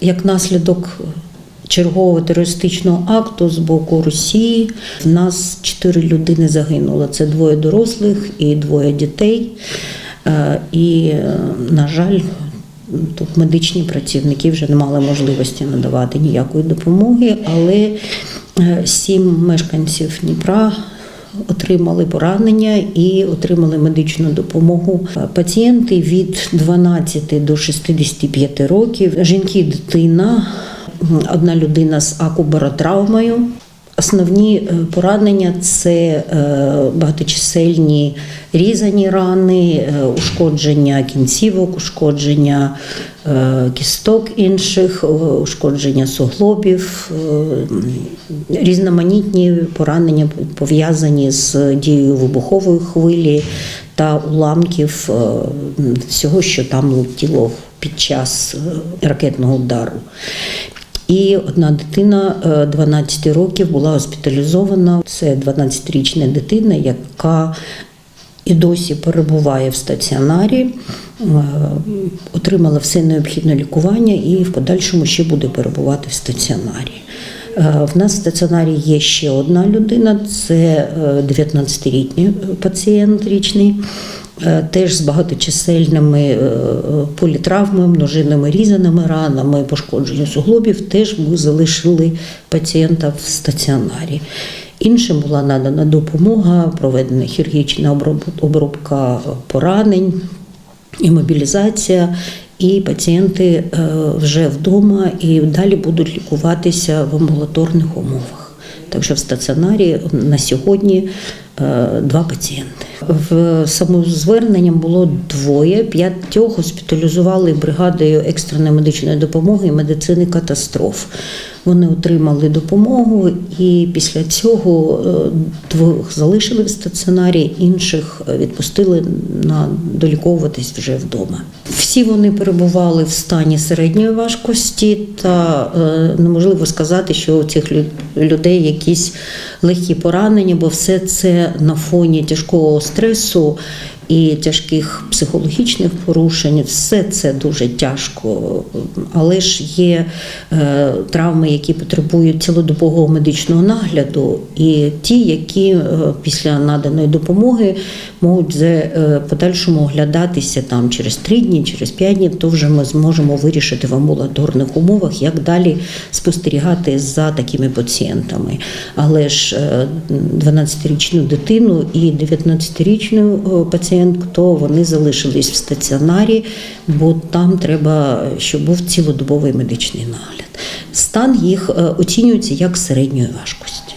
Як наслідок чергового терористичного акту з боку Росії, в нас чотири людини загинуло. Це двоє дорослих і двоє дітей. Е, І, е, на жаль, тут медичні працівники вже не мали можливості надавати ніякої допомоги, але е, сім мешканців Дніпра отримали поранення і отримали медичну допомогу. Пацієнти від 12 до 65 років, жінки, дитина, одна людина з акубаротравмою. Основні е, поранення це е, багаточисельні різані рани, е, ушкодження кінцівок, ушкодження кісток інших, ушкодження суглобів, різноманітні поранення пов'язані з дією вибухової хвилі та уламків всього, що там летіло під час ракетного удару. І одна дитина е, 12 років була госпіталізована. Це 12-річна дитина, яка і досі перебуває в стаціонарі, е, отримала все необхідне лікування і в подальшому ще буде перебувати в стаціонарі. Е, В нас в стаціонарі є ще одна людина, це е, 19-літній пацієнт річний, е, теж з багаточисельними е, політравмами, множинними різаними ранами, пошкодженням суглобів. Теж ми залишили пацієнта в стаціонарі. Іншим була надана допомога, проведена хірургічна обробка поранень, імобілізація, і пацієнти е, вже вдома і далі будуть лікуватися в амбулаторних умовах. Так що в стаціонарі на сьогодні е, два пацієнти. В самозверненням було двоє, п'ятьох госпіталізували бригадою екстреної медичної допомоги і медицини катастроф. Вони отримали допомогу, і після цього е, двох залишили в стаціонарі, інших е, відпустили на доліковуватись вже вдома. Всі вони перебували в стані середньої важкості, та е, неможливо сказати, що у цих лю- людей якісь легкі поранення, бо все це на фоні тяжкого стресу і тяжких психологічних порушень. Все це дуже тяжко. Але ж є е, травми, які потребують цілодобового медичного нагляду, і ті, які е, після наданої допомоги можуть за е, подальшому оглядатися там через три дні, через п'ять днів, то вже ми зможемо вирішити в амбулаторних умовах, як далі спостерігати за такими пацієнтами. Але ж е, 12-річну дитину і 19-річну е, пацієнтку, то вони залишились в стаціонарі, бо там треба, щоб був цілодобовий медичний нагляд. Стан їх е, оцінюється як середньої важкості.